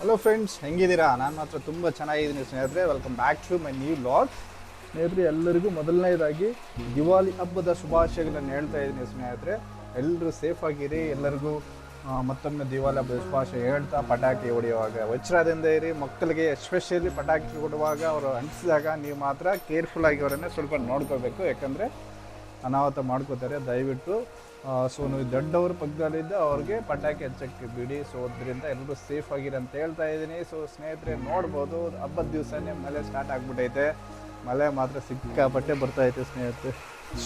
Hello friends ಹೆಂಗಿದ್ದೀರಾ? ನಾನು ಮಾತ್ರ ತುಂಬ ಚೆನ್ನಾಗಿದ್ದೀನಿ ಸ್ನೇಹಿತರೆ. Welcome back to my new vlog ಸ್ನೇಹಿತರೆ, ಎಲ್ಲರಿಗೂ ಮೊದಲನೇದಾಗಿ ದಿವಾಲಿ ಹಬ್ಬದ ಶುಭಾಶಯಗಳನ್ನು ಹೇಳ್ತಾ ಇದ್ದೀನಿ ಸ್ನೇಹಿತರೆ. ಎಲ್ಲರೂ ಸೇಫ್ ಆಗಿರಿ, ಎಲ್ಲರಿಗೂ ಮತ್ತೊಮ್ಮೆ ದಿವಾಲಿ ಹಬ್ಬದ ಶುಭಾಶಯ ಹೇಳ್ತಾ ಪಟಾಕಿ ಹೊಡೆಯುವಾಗ. ಎಚ್ಚರದಿಂದ ಇರಿ, ಮಕ್ಕಳಿಗೆ ಎಸ್ಪೆಷಲಿ ಪಟಾಕಿ ಹೊಡುವಾಗ, ಅವರು ಅಂಟಿಸಿದಾಗ ನೀವು ಮಾತ್ರ ಕೇರ್ಫುಲ್ ಆಗಿ ಅವರನ್ನೇ ಸ್ವಲ್ಪ ನೋಡ್ಕೋಬೇಕು. ಯಾಕಂದರೆ ಅನಾಹುತ ಮಾಡ್ಕೋತಾರೆ. ದಯವಿಟ್ಟು ಸೊ ನೀವು ದೊಡ್ಡವರು ಪಕ್ಕದಲ್ಲಿದ್ದ ಅವ್ರಿಗೆ ಪಟಾಕಿ ಹಚ್ಚಕ್ಕೆ ಬಿಡಿ. ಸೊ, ಅದರಿಂದ ಎಲ್ಲರೂ ಸೇಫ್ ಆಗಿರಿ ಅಂತ ಹೇಳ್ತಾ ಇದ್ದೀನಿ. ಸೊ, ಸ್ನೇಹಿತರೆ, ನೋಡ್ಬೋದು, ಹಬ್ಬದ ದಿವಸನೇ ಮಳೆ ಸ್ಟಾರ್ಟ್ ಆಗಿಬಿಟ್ಟೈತೆ ಮಳೆ ಮಾತ್ರ ಸಿಕ್ಕಾಪಟ್ಟೆ ಬರ್ತಾ ಐತೆ ಸ್ನೇಹಿತರೆ.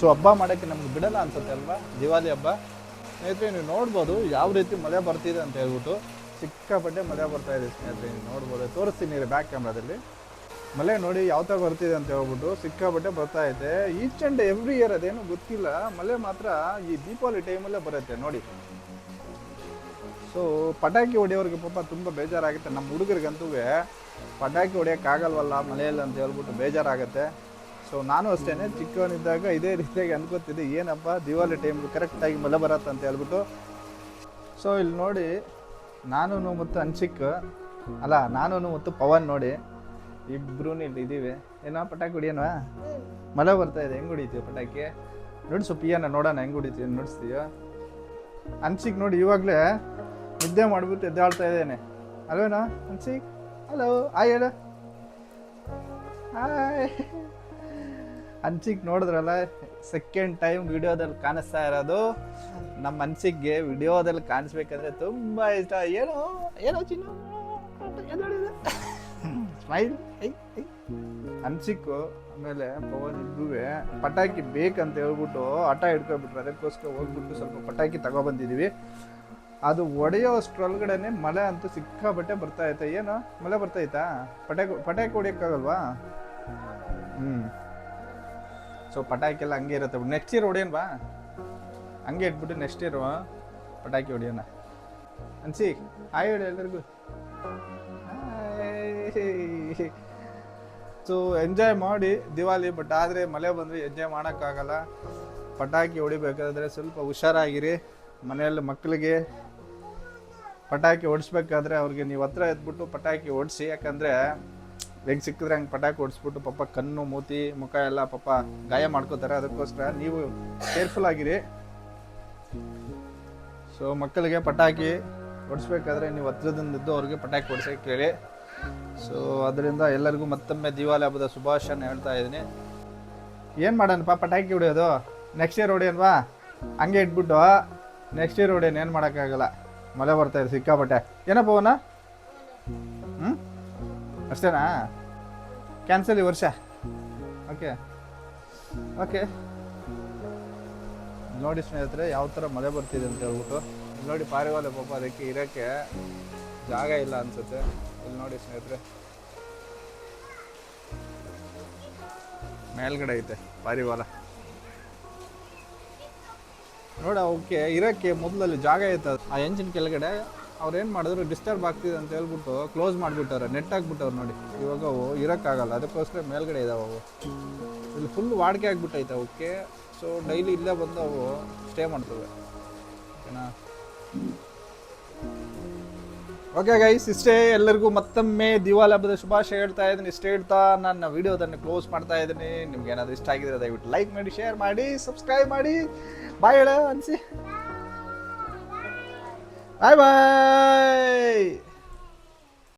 ಸೊ, ಹಬ್ಬ ಮಾಡೋಕ್ಕೆ ನಮ್ಗೆ ಬಿಡಲ್ಲ ಅನ್ಸುತ್ತೆ ಅಲ್ವಾ? ದಿವಾಲಿ ಹಬ್ಬ. ಸ್ನೇಹಿತರೆ, ನೀವು ನೋಡ್ಬೋದು ಯಾವ ರೀತಿ ಮಳೆ ಬರ್ತಿದೆ ಅಂತ ಹೇಳ್ಬಿಟ್ಟು ಸಿಕ್ಕಾಪಟ್ಟೆ ಮಳೆ ಬರ್ತಾ ಇದೆ ಸ್ನೇಹಿತರೆ. ನೀವು ನೋಡ್ಬೋದು, ತೋರಿಸ್ತೀನಿ ಬ್ಯಾಕ್ ಕ್ಯಾಮ್ರಾದಲ್ಲಿ ಮಳೆ ನೋಡಿ ಯಾವ ಥರ ಬರ್ತಿದೆ ಅಂತ ಹೇಳ್ಬಿಟ್ಟು ಸಿಕ್ಕಾಪಟ್ಟೆ ಬರ್ತಾ ಇದೆ. ಈಚ್ ಆ್ಯಂಡ್ ಎವ್ರಿ ಇಯರ್ ಅದೇನು ಗೊತ್ತಿಲ್ಲ. ಮಳೆ ಮಾತ್ರ ಈ ದೀಪಾವಳಿ ಟೈಮಲ್ಲೇ ಬರುತ್ತೆ ನೋಡಿ. ಸೊ ಪಟಾಕಿ ಹೊಡೆಯೋರಿಗೆ ಪಾಪ ತುಂಬ ಬೇಜಾರಾಗುತ್ತೆ. ನಮ್ಮ ಹುಡುಗರಿಗಂತೂ ಪಟಾಕಿ ಹೊಡೆಯೋಕ್ಕಾಗಲ್ವಲ್ಲ ಮಳೆಯಲ್ಲಿ ಅಂತ ಹೇಳ್ಬಿಟ್ಟು ಬೇಜಾರಾಗುತ್ತೆ. ಸೊ ನಾನು ಅಷ್ಟೇ ಚಿಕ್ಕವನಿದ್ದಾಗ ಇದೇ ರೀತಿಯಾಗಿ ಅನ್ಕೋತಿದ್ದೆ. ಏನಪ್ಪ ದಿವಾಲಿ ಟೈಮ್ ಕರೆಕ್ಟಾಗಿ ಮಳೆ ಬರತ್ತೆ ಅಂತ ಹೇಳ್ಬಿಟ್ಟು. ಸೊ ಇಲ್ಲಿ ನೋಡಿ ನಾನು ಮತ್ತು ಅನ್ಸಿಕ್, ಅಲ್ಲ ನಾನು ಮತ್ತು ಪವನ್ ನೋಡಿ. ಇಬ್ರು ಇದೀವಿ. ಏನೋ ಪಟಾಕಿ ಹೊಡಿಯೋಣವಾ ಮಳೆ ಬರ್ತಾ ಇದೆ. ಹೆಂಗ್ ಹೊಡಿತೀವಿ ಪಟಾಕಿ? ನುಡ್ಸು ಪಿಯಾನ ನೋಡೋಣ, ಹೆಂಗ್ ಹೊಡಿತೀವಿ ನುಡಿಸ್ತೀಯ. ಅನ್ಸಿಕ್ ನೋಡಿ, ಇವಾಗಲೇ ನಿದ್ದೆ ಮಾಡ್ಬಿಟ್ಟು ಎದ್ದಾಳ್ತಾ ಇದ್ದೇನೆ. ಅಲ್ವೇನೋ? ಅನ್ಸಿಕ್ ಹಲೋ ಆಯ್ ಹೇಳ. ಹಾಯ್ ಅನ್ಸಿಕ್ ನೋಡಿದ್ರಲ್ಲ ಸೆಕೆಂಡ್ ಟೈಮ್ ವಿಡಿಯೋದಲ್ಲಿ ಕಾಣಿಸ್ತಾ ಇರೋದು. ನಮ್ಮ ಅನ್ಸಿಕ್ಗೆ ವಿಡಿಯೋದಲ್ಲಿ ಕಾಣಿಸ್ಬೇಕಂದ್ರೆ ತುಂಬಾ ಇಷ್ಟ. ಏನೋ ಏನೋ ಚಿನ್ನು. ಸ್ಮೈಲ್ ಅನ್ಸಿಕ್ಕು ಆಮೇಲೆ ಪವನ್ ಇಬ್ಬರುವೆ ಪಟಾಕಿ ಬೇಕಂತ ಹೇಳ್ಬಿಟ್ಟು ಹಠ ಹಿಡ್ಕೊಬಿಟ್ರು. ಅದಕ್ಕೋಸ್ಕರ ಹೋಗ್ಬಿಟ್ಟು ಸ್ವಲ್ಪ ಪಟಾಕಿ ತಗೊಬಂದಿದ್ದೀವಿ ಅದು ಒಡೆಯೋ ಅಷ್ಟ್ರೊಳಗಡೆನೆ ಮಳೆ ಅಂತೂ ಸಿಕ್ಕಾಬಟ್ಟೆ ಬರ್ತಾ ಐತೆ ಏನು? ಮಳೆ ಬರ್ತೈತಾ ಪಟಾಕಿ ಪಟಾಕಿ ಹೊಡಿಯೋಕ್ಕಾಗಲ್ವಾ? ಹ್ಞೂ ಸೊ ಪಟಾಕಿ ಎಲ್ಲ ಹಂಗೆ ಇರುತ್ತೆ. ನೆಕ್ಸ್ಟ್ ಇಯರ್ ಹೊಡಿಯೋಣ ಬಾ. ಹಂಗೆ ಇಟ್ಬಿಟ್ಟು ನೆಕ್ಸ್ಟ್ ಇಯರ್ ಪಟಾಕಿ ಹೊಡಿಯೋಣ. ಅನ್ಸಿ ಹಾಯ್ ಹೇಳಿ ಎಲ್ಲರಿಗೂ ಸೊ ಎಂಜಾಯ್ ಮಾಡಿ ದಿವಾಲಿ ಬಟ್ ಆದರೆ ಮಳೆ ಬಂದರೆ ಎಂಜಾಯ್ ಮಾಡೋಕ್ಕಾಗಲ್ಲ. ಪಟಾಕಿ ಹೊಡಿಬೇಕಾದ್ರೆ ಸ್ವಲ್ಪ ಹುಷಾರಾಗಿರಿ. ಮನೆಯಲ್ಲಿ ಮಕ್ಕಳಿಗೆ ಪಟಾಕಿ ಹೊಡಿಸ್ಬೇಕಾದ್ರೆ ಅವ್ರಿಗೆ ನೀವು ಹತ್ರ ಎದ್ಬಿಟ್ಟು ಪಟಾಕಿ ಹೊಡಿಸಿ, ಯಾಕಂದರೆ ಹೆಂಗೆ ಸಿಕ್ಕಿದ್ರೆ ಹಂಗೆ ಪಟಾಕಿ ಹೊಡಿಸ್ಬಿಟ್ಟು ಪಾಪ ಕಣ್ಣು, ಮೂತಿ, ಮುಖ ಎಲ್ಲ ಪಾಪ ಗಾಯ ಮಾಡ್ಕೋತಾರೆ. ಅದಕ್ಕೋಸ್ಕರ ನೀವು ಕೇರ್ಫುಲ್ ಆಗಿರಿ. ಸೊ ಮಕ್ಕಳಿಗೆ ಪಟಾಕಿ ಹೊಡಿಸ್ಬೇಕಾದ್ರೆ ನೀವು ಹತ್ರದಿಂದಿದ್ದು ಅವ್ರಿಗೆ ಪಟಾಕಿ ಓಡಿಸೋಕೆ ಕೇಳಿ ಸೊ ಅದರಿಂದ ಎಲ್ಲರಿಗೂ ಮತ್ತೊಮ್ಮೆ ದಿವಾಲಿ ಹಬ್ಬದ ಶುಭಾಶಯನ ಹೇಳ್ತಾ ಇದ್ದೀನಿ. ಏನು ಮಾಡೋಣಪ್ಪ ಪಟಾಕಿ ಹೊಡೆಯೋದು? ನೆಕ್ಸ್ಟ್ ಇಯರ್ ಹೊಡಿಯೋಣವಾ ಹಂಗೆ ಇಟ್ಬಿಟ್ಟು ನೆಕ್ಸ್ಟ್ ಇಯರ್ ಹೊಡಿಯೋಣ, ಏನು ಮಾಡೋಕ್ಕಾಗಲ್ಲ. ಮಳೆ ಬರ್ತಾ ಇದೆ, ಸಿಕ್ಕಾಪಟ್ಟೆ. ಏನಪ್ಪ ಅವನ? ಹ್ಞೂ ಅಷ್ಟೇನಾ? ಕ್ಯಾನ್ಸಲ್ ಈ ವರ್ಷ. ಓಕೆ ಓಕೆ ನೋಡಿ ಸ್ನೇಹಿತರೆ ಯಾವ ಥರ ಮಳೆ ಬರ್ತಿದೆ ಅಂತ ಹೇಳ್ಬಿಟ್ಟು. ನೋಡಿ ಪಾರಿವಾಳ ಪಾಪ ಅದಕ್ಕೆ ಇರೋಕ್ಕೆ. ಜಾಗ ಇಲ್ಲ ಅನ್ಸುತ್ತೆ. ಇಲ್ಲಿ ನೋಡಿ ಸ್ನೇಹಿತರೆ. ಮೇಲ್ಗಡೆ ಐತೆ ಪಾರಿವಾಲ ನೋಡ ಅವಕ್ಕೆ ಇರೋಕ್ಕೆ ಮೊದಲಲ್ಲಿ ಜಾಗ ಐತೆ ಆ ಎಂಜಿನ್ ಕೆಳಗಡೆ ಅವ್ರು ಏನು ಮಾಡಿದ್ರು ಡಿಸ್ಟರ್ಬ್ ಆಗ್ತಿದೆ ಅಂತ ಹೇಳ್ಬಿಟ್ಟು ಕ್ಲೋಸ್ ಮಾಡಿಬಿಟ್ಟವ್ರೆ ನೆಟ್ ಹಾಕ್ಬಿಟ್ಟವ್ರು ನೋಡಿ. ಇವಾಗ ಅವು ಇರೋಕ್ಕಾಗಲ್ಲ, ಅದಕ್ಕೋಸ್ಕರ ಮೇಲ್ಗಡೆ ಇದಾವೆ ಅವು. ಇಲ್ಲಿ ಫುಲ್ ವಾಡಿಕೆ ಆಗಿಬಿಟ್ಟೈತೆ ಅವಕ್ಕೆ. ಸೊ ಡೈಲಿ ಇಲ್ಲೇ ಬಂದು ಅವು ಸ್ಟೇ ಮಾಡ್ತವೆ. ಓಕೆನಾ? ಓಕೆ ಗೈಸ್ ಇಷ್ಟೇ ಎಲ್ಲರಿಗೂ ಮತ್ತೊಮ್ಮೆ ದಿವಾಲಿ ಹಬ್ಬದ ಶುಭಾಶಯ ಹೇಳ್ತಾ ಇದ್ದೀನಿ. ಇಷ್ಟೇ ಹೇಳ್ತಾ ನನ್ನ ವಿಡಿಯೋದನ್ನು ಕ್ಲೋಸ್ ಮಾಡ್ತಾ ಇದ್ದೀನಿ. ನಿಮ್ಗೆ ಏನಾದರೂ ಇಷ್ಟ ಆಗಿದ್ರೆ ದಯವಿಟ್ಟು ಲೈಕ್ ಮಾಡಿ ಶೇರ್ ಮಾಡಿ ಸಬ್ಸ್ಕ್ರೈಬ್ ಮಾಡಿ. ಬಾಯ್ ಹೇಳ, ಅನಿಸಿ. ಬಾಯ್ ಬಾಯ್